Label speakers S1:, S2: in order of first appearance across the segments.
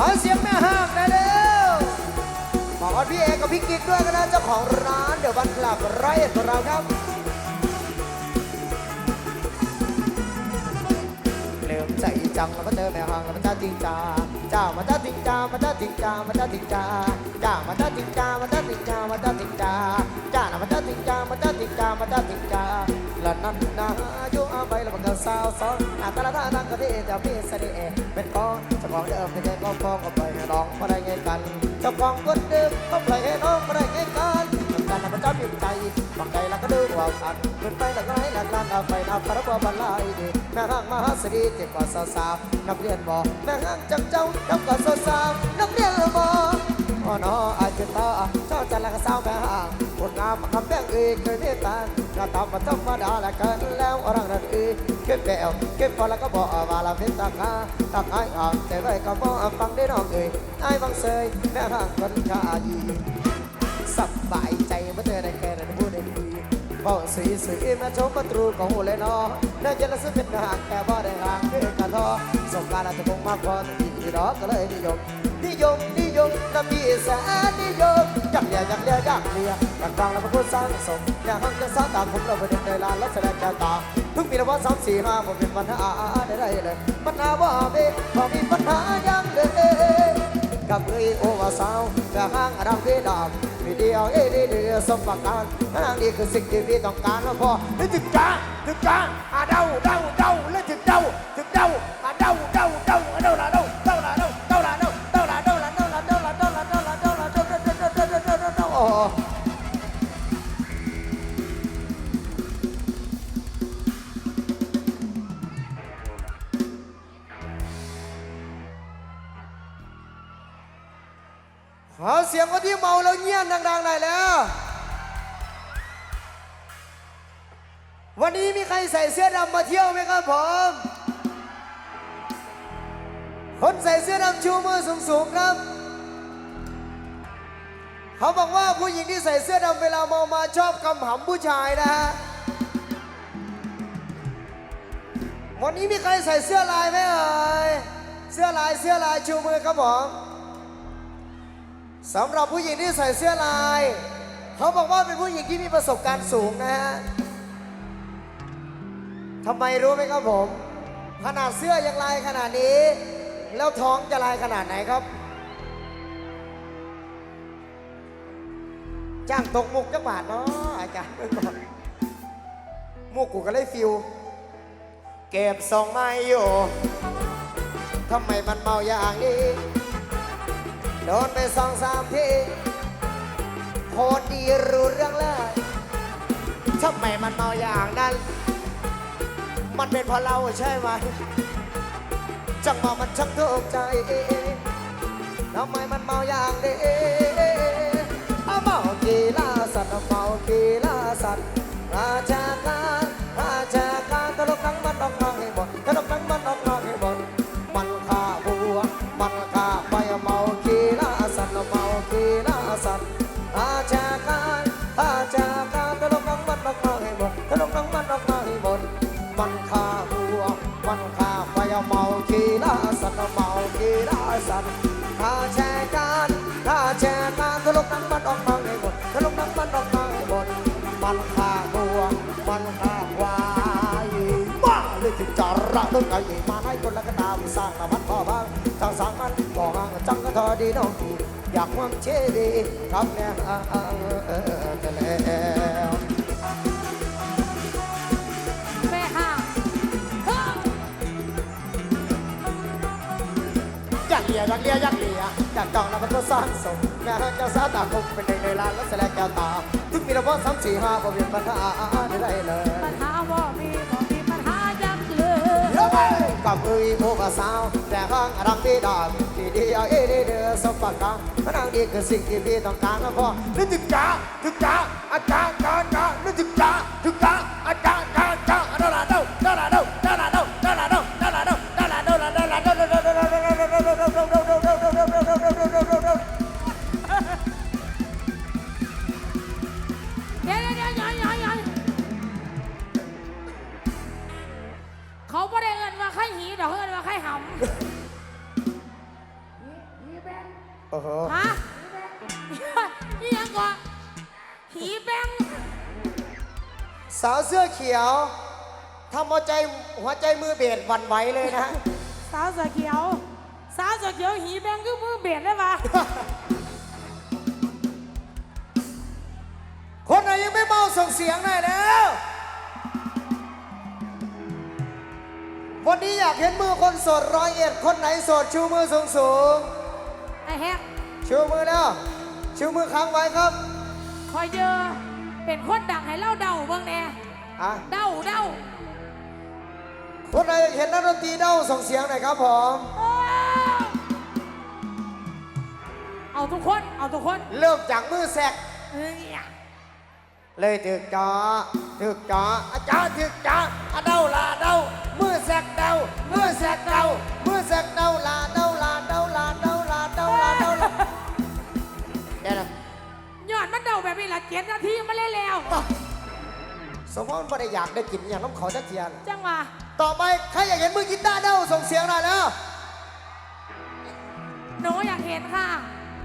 S1: ขอเสียงแม่ห้างนะเด้วขอบคุณพี่เอกับพี่กิ๊กด้วยกันนะเจ้าของร้านเดี๋ยวบันคลับไร้อ็ดของเราครับ จังแล้วมาเจอแม่หางแล้วมาจ้าติงจ้าจ้ามาจ้าติงจ้ามาจ้าติงจ้ามาจ้าติงจ้าจ้ามาจ้าติงจ้ามาจ้าติงจ้ามาจ้าติงจ้าจ้ามาจ้าติงจ้ามาจ้าติงจ้ามาจ้าติงจ้าละนั่นนะอยู่เอาไปแล้วมันก็สาวสองอาตาลาตาตั้งกะทิจะพี่เสน่ห์เป็นของจะาของเดิมในใจก็ฟ้องก็ปล่อยให้ร้องมาได้ไงกันจะาของคนเดิมก็ปล่อยให้ร้องมาได้ไงกัน กันนะพระเจ้าเป็นใจบังใจแล้วก็ดูว่าสันเกินไปแล้วก็ให้หลักลานเอาไปนับพระบาบันไลดีแม่ห้างมหาสรีเจ็บกว่าสาวนักเรียนบอกแม่ห้างจังเจ้านับกว่าสาวนักเรียนบอกอ๋อน้ออาจจะต่อชอบจัแล้วก็สาวแม่ห้างคนงามคำแป้งเอกเคยเมตตาก็ตามมต้องมาด่าและกันแล้วอรังนั้นเอกเก็บแปลวเก็บพอแล้วก็บอกว่าเราเป็นตากาตากายอ่อนแต่ไว้ก็บอกฟังได้น้องเอกไอ้บังเซยแม่ห้างคนชาดีสบาย ไม่เจอได้แค่นั้นพูดได้ดีเบ้องสีสีแม่ชมประตูของหูเลยนอน่าจะละซึ่งเป็นห่างแต่บ่ได้ห่างพื่อกันทอสมการอาจจะคงมากพอที่ดอกก็เลยนิยมนิยมนิยมนะมีแสนนิยมอยากเลียอยากเลียอยากเลียอยากฟังแล้วมาพูดสร้างสมอยากฟังจะสร้างตามผมเราไปเด็นในลานและแสดงกาตาเพิ่งมีระวังสามสี่ห้าผมเป็นปัญหาได้ไรเลยปัญหาว่าเบพอมีปัญหายังเลยกับเลยโอวาสาวต่ห้างราำเวดามียวเอ็ดีเดียวสมบัติการนี่คือสิ่งที่พี่ต้องการแล้วพอถึงจ้าถึงจ้าอาเดาเดาเดา สียงคนที่เมาแล้วเงียบดังๆหน่อยแล้ว วันนี้มีใครใส่เสื้อดำมาเที่ยวไหมครับผม คนใส่เสื้อดำชูมือสูงๆครับ เขาบอกว่าผู้หญิงที่ใส่เสื้อดำเวลาเมามาชอบกำหำผู้ชายนะฮะ วันนี้มีใครใส่เสื้อลายไหมเอ่ย เสื้อลายเสื้อลายชูมือครับผม สำหรับผู้หญิงที่ใส่เสื้อลาย เขาบอกว่าเป็นผู้หญิงที่มีประสบการณ์สูงนะฮะทำไมรู้ไหมครับผม ขนาดเสื้อยังลายขนาดนี้ แล้วท้องจะลายขนาดไหนครับ จ้างตกมุกจักบาทเนาะอาจารย์เมื่อก่อนมุกกูก็เลยฟิว เก็บสองไม้อยู่ทำไมมันเมาอย่างนี้ โดนไปสองสามทีโคตรดีรู้เรื่องเลยทำไมมันเมาอย่างนั้น มันเป็นเพราะเราใช่ไหม จังหวะมันชักงถูกใจทำไมมันเมาอย่างนี้เมากีฬาสัตว์เมากีฬาสัตว์ราชาการราชา มันข้างวัวมันข้างวายบ้าเลยที่จะรักต้นไก่มาให้คนละกระตาวิสร้างนามันพ่อบ้างทางสางมันก่ห่างจังก็ทอดีน้องอยากความเชดีครับเนี่ยเอเออ
S2: ย
S1: รักเลียยักเลียอยากจองแล้วมันก็ซ่อนสมนะฮะเจะสาวตาคมเป็นในในลานแล้วแสลงแก้วตาทุกมีระบบสามสี่ห้าพอเปลี่นปัญหาได้เลย
S2: ปัญหาว่ามีบ่กมีปัญหาจังเลย
S1: กับเอ้ยโอ้กสาวแต่ห้างรักดีดอมที่ดีเอาเอเดเดสมบัติกันมันรังดีคือสิ่งที่พี่ต้องการนะพ่อนึกถึงจ้าถึงจ้าอาจารย์จ้าจ้านึกถึงจ้าถึงจ้า
S2: ผีแบง
S1: สาวเสื้อเขียวทำหัวใจหัวใจมือเบสหวันไหวเลยนะ
S2: สาวเสือเขียว สาวเสือเขียวหีแบงคือมือเบียดได้ปะ
S1: คนไหนยังไม่เมาส่งเสียงหน่อยแล้ว วันนี้อยากเห็นมือคนโสดร้อยเอ็ดคนไหนโสดชูมือสูงสูง
S2: ไอ้แฮก
S1: ๆชูมือแล้ว ชูมือค้างไว้ครับ
S2: คอยเจอเป็นคนดังให้เล่าเดาเบิ่งแน่
S1: อะ
S2: เดาเดา
S1: คนไหนอยากเห็นนักดนตรีเด้าส่งเสียงหน่อยครับผม
S2: เอาทุกคน เอาทุกคน
S1: เริ่มจากมือแสก
S2: เอ้ย
S1: เลยถึกจอถึกจออาจารย์ถึกจออะเด้าลาเด้ามือแสกเด้ามือแสกเด้ามือแสกเด้าลาเด้า
S2: เจ็ดนาทีมาเล่นแล้ว
S1: สมมติว่าไม่ได้อยากได้กินอย่างน้ำเขาจะเทียน
S2: จังหวะ
S1: ต่อไปใครอยากเห็นมือกีตาร์เด้าส่งเสียงหน่อยแล้ว
S2: หนูอยากเห็นค่ะ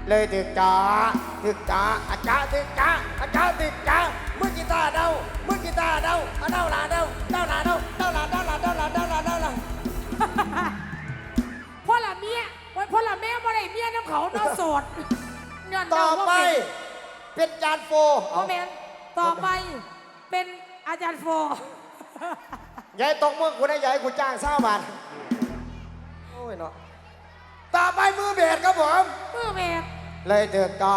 S1: เลยถึกจอถึกจออาจารย์ถึกจออาจารย์ถึกจอมือกีตาร์เด้ามือกีตาร์เด้าอะเด้าลาเด้าเด้าลาเด้าเด้าลาเด้าลาเด้าลาเด้าลาเด้าลา
S2: พ่อละเมียวันพ่อละแม่บ่ได้เมียน้ำเขาเนอโสดย้อน
S1: ต่
S2: เดา
S1: อ
S2: ว่า
S1: ไป
S2: เป็น
S1: เป็นอาจารย์โฟ
S2: โอเมนต่อไปเป็นอาจารย์โฟ
S1: ยายตกมือกูได้ยายกูจ้างสาบาทโอ้ยเนาะต่อไปมือเบสครับผม
S2: มือเบส
S1: เลยถึกจ้า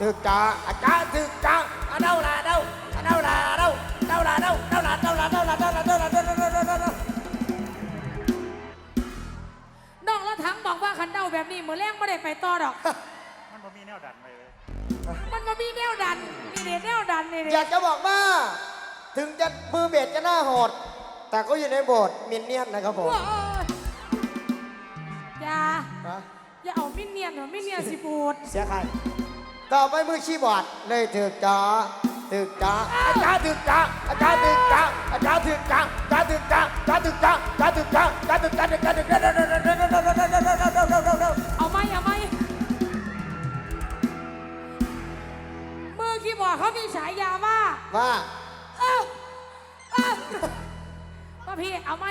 S1: ถึกจ้าอาจารย์ถึกจ้าอาเดาลาเดาอาเดาลาเดาเดาลาเดาเดาลาเดาลาเดาลาเดาลาเดาลาเดาลาเดาลา
S2: น้องละทั้งบอกว่าคันเดาแบบนี้เหมือนแรงไม่ได้ไปต่อดอก
S3: นบ่มีแนวดันไปเลย
S2: มันมามีแนวดันนี่เด็แนวดันนี่
S1: อ
S2: เด็
S1: ยากจะบอกว่า ถึงจะมือเบสจะหน้าโหด แต่ก็อยู่ในโบสถ์มินเนี่ยนนะครับผม
S2: อย่า
S1: นะ
S2: อย่าเอามินเนียนเหรอมินเนียนสิปูด
S1: เสียใครต่อไปมือคีย์บอร์ดเลยถึกจอถึกจออาจารย์ถึกจออาจารย์ถึกจออาจารย์ถึกจออาจารย์ถึกจออาจารย์ถึกจออาจารย์ถึกจออาจารย์ถึกจออาจารย์ถึกจออา
S2: ว่า
S1: ว่า
S2: เอ้าเอ้าว่าพี่เอาไหม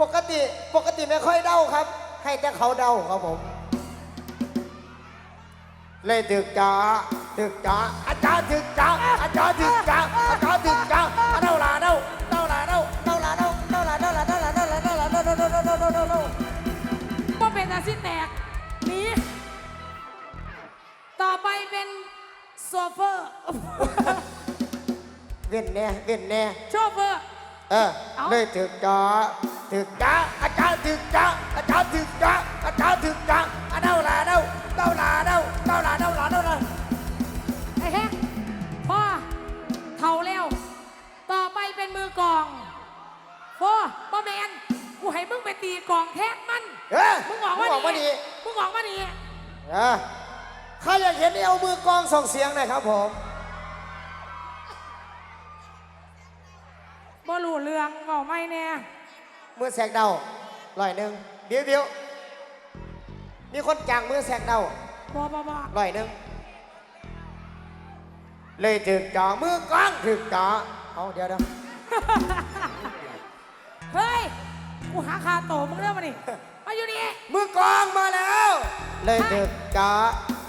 S1: ปกติปกติไม่ค่อยเดาครับ ให้แต่เขาเดาครับผม เลยถึกจ้าถึกจ้าอาจารย์ถึกจ้าอาจารย์ถึกจ้าอาจารย์ถึกจ้าเดาลาเดาเดาลาเดาเดาลาเดาเดาลาเดาลาเดาลาเดาลาเดาลาเดาเดาเดาเดาเดาเดาเดาเดา
S2: ว่าเป็นอาซิแตกหนีต่อไปเป็นโซเฟอร์
S1: เว้นแน่เว้นแน่
S2: โชเฟอร์
S1: เออเลยถึกจ้าถึกจ้าอาจารย์ถึกจ้าอาจารย์ถึกจ้าอาจารย์ถึกจ้าเดาลาเดาเดาลาเดาเดาลาเดาลาเดาลา
S2: ไอ้แฮกพ่อเท่าแล้ว ต่อไปเป็นมือกลองพ่อป้าแมนกูให้มึงไปตีกลองแทนมัน
S1: เฮ้ย
S2: มึงบอกว่า
S1: บอกว่าดี
S2: มึงบอกว่าดี
S1: เออใครอยากเห็นนี่เอามือกองส่งเสียงหน่อยครับผม
S2: บ่รู้เรื่องบอกไม่แน่
S1: มือแสกเดาร้อยหนึ่งเดี๋ยวเดี๋ยวมีคนจ้างมือแสกเดา
S2: บ่บ่บ่
S1: ร้อยหนึ่งเลยถึกจ่อมือกองถึกจ่อเอาเดี๋ยวเดี๋ยว
S2: เฮ้ย กูหาคาโตมึงเรื่องมาดิมาอยู่นี่
S1: มือกองมาแล้ว เลยถึกจ่อ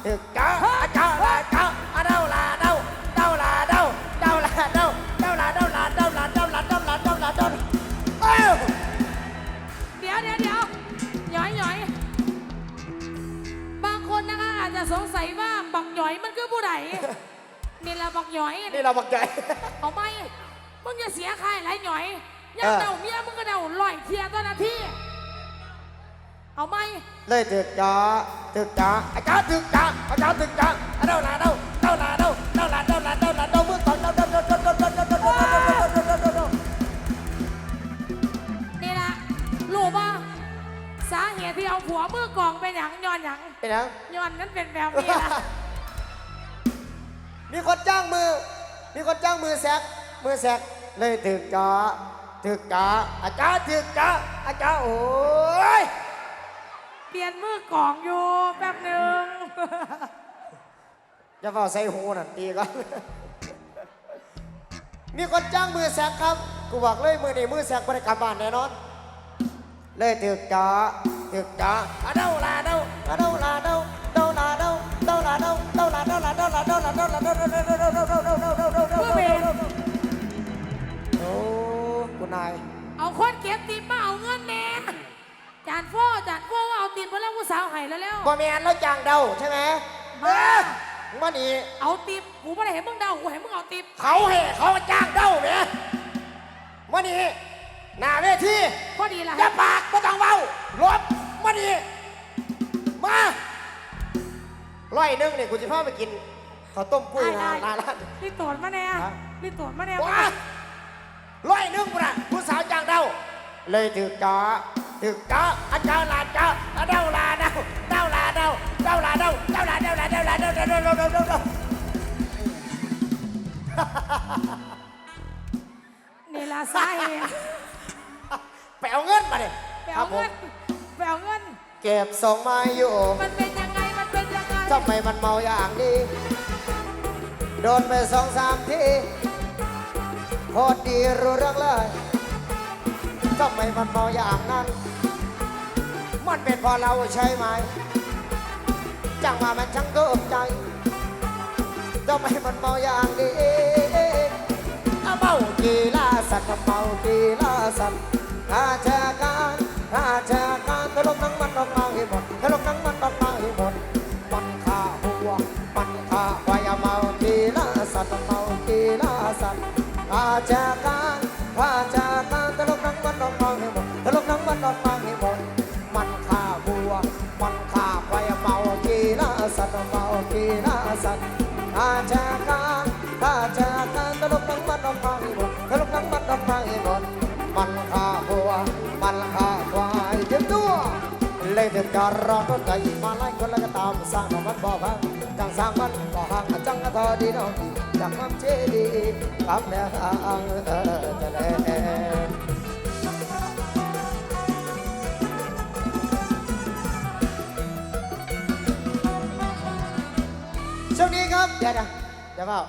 S1: ถึกจ่ออาเจ้าลา
S2: คือผู้ใดนี่ละบักหย่อย
S1: นี่เราบักใจ
S2: เอาไหมมึงจะเสียค่ายไรหย่อยอยัง
S1: เออ
S2: เดาเมียมึงก็เดาลอยเทียตัวนาทีเอาไหม
S1: เลยถึกจ่อถึกจ่ออาเจ้าถึกจ่ออาเจ้าถึกจ่ออาเดาลาเดาเดาลาเดาเดาลาเดาลาเดาลาเดามือกองเดาเดาเดาเดาเดาเดาเดาเดาเดาเดาเดาเดาเดา
S2: นี่ละรู้ป่ะสาเหตุที่เอาผัวมือกองเป็นอย่างย้อนอย่าง
S1: เป็นยัง
S2: ย้อนนั้นเป็นแบบนี้ละ
S1: มีคนจ้างมือ มีคนจ้างมือแซกมือแซกเลยถึกกะถึกกะอาจารย์ถึกกะอาจารย์โอ้ย
S2: เปลี่ยนมือกล่องอยู่แป๊บหนึ่ง
S1: อย่าเฝ้าใส่หูนั่นดีก็มีคนจ้างมือแซกครับกูบอกเลยมือนี่มือแซกบริการบ้านแน่นอน เลยถึกกะถึกกะอาเดาลาเดาอาเดาลาเดา พื่อเบนโอ้คุณนาย
S2: เอาคนเก็บตีนมาเอาเงินแน่จานโอจานโฟว่าเอาตีนมาแล้วผู้สาวหายแล้วแล้ว
S1: บ่แมนแล้วจางเดาใช่ไหม
S2: มา
S1: มานี่
S2: เอาตีนกูไม่ได้เห็นมึงเดากูเห็นมึงเอาตีน
S1: เขาเห่เขาจ้างเดาเนี่มานี่หน้าเวที
S2: พอดีละ
S1: อย่าปากก็ต้องเว้าลบมานี่มาร้อยหนึ่งเนี่ยกูจะพาไปกิน ข้าวต้มกุ้ย
S2: ได้
S1: นา
S2: ได้
S1: นาร้าน
S2: รีบตรวจมาแน่
S1: ฮะ
S2: รีบตรวจมาแน่
S1: ว้าร้อยหนึงกูนะผู้สาวจ้างเดาเลยถึกจ้าถึกจ้าอาเจ้าลาเจ้าอาเดาลาเดาเดาลาเดาเดาลาเดาเดาลาเดาลาเดาลาเดาเดาเดาเดาเดาเดาเดา
S2: นี่ละสาเหตุ
S1: ไปเอาเงินมาดิ
S2: ไปเอาเงินไปเอาเงิน
S1: เก็บส่งมาอยู่
S2: มันเป็นยังไง มันเป็นยังไง
S1: ทำไมมันเมาอย่างนี้ โดนไปสองสามทีโคตรดีรู้เรื่องเลยทำไมมันเมาอย่างนั้น มันเป็นพอเราใช่ไหม จังมามันช่างเกิบใจทำไมมันเมาอย่างนี้อะเมากีฬาสัตว์เมากีฬาสัตว์ราชการราชการตลกนังมันออกมาให้หมดตลกนังมันออกมาให้หมด ฬาสัตเมากีฬาสัตว์ราชการราชการตลกนังวันออกมาให้หมดตลกนังวันออกมาให้หมดมันฆ่าบัว มันฆ่าควายเมากีฬาสัตว์เมากีฬาสัตว์ราชการ เลยเด็ดการรอต้นไก่มาไล่คนละก็ตามสร้างมันบ่พังจังสร้างมันบ่ห่างจังก็ทอดีน้องดีจังมันเจดีกับแนวทางเออจะแลช่วงนี้ครับ เดี๋ยวนะเดี๋ยวเปล่า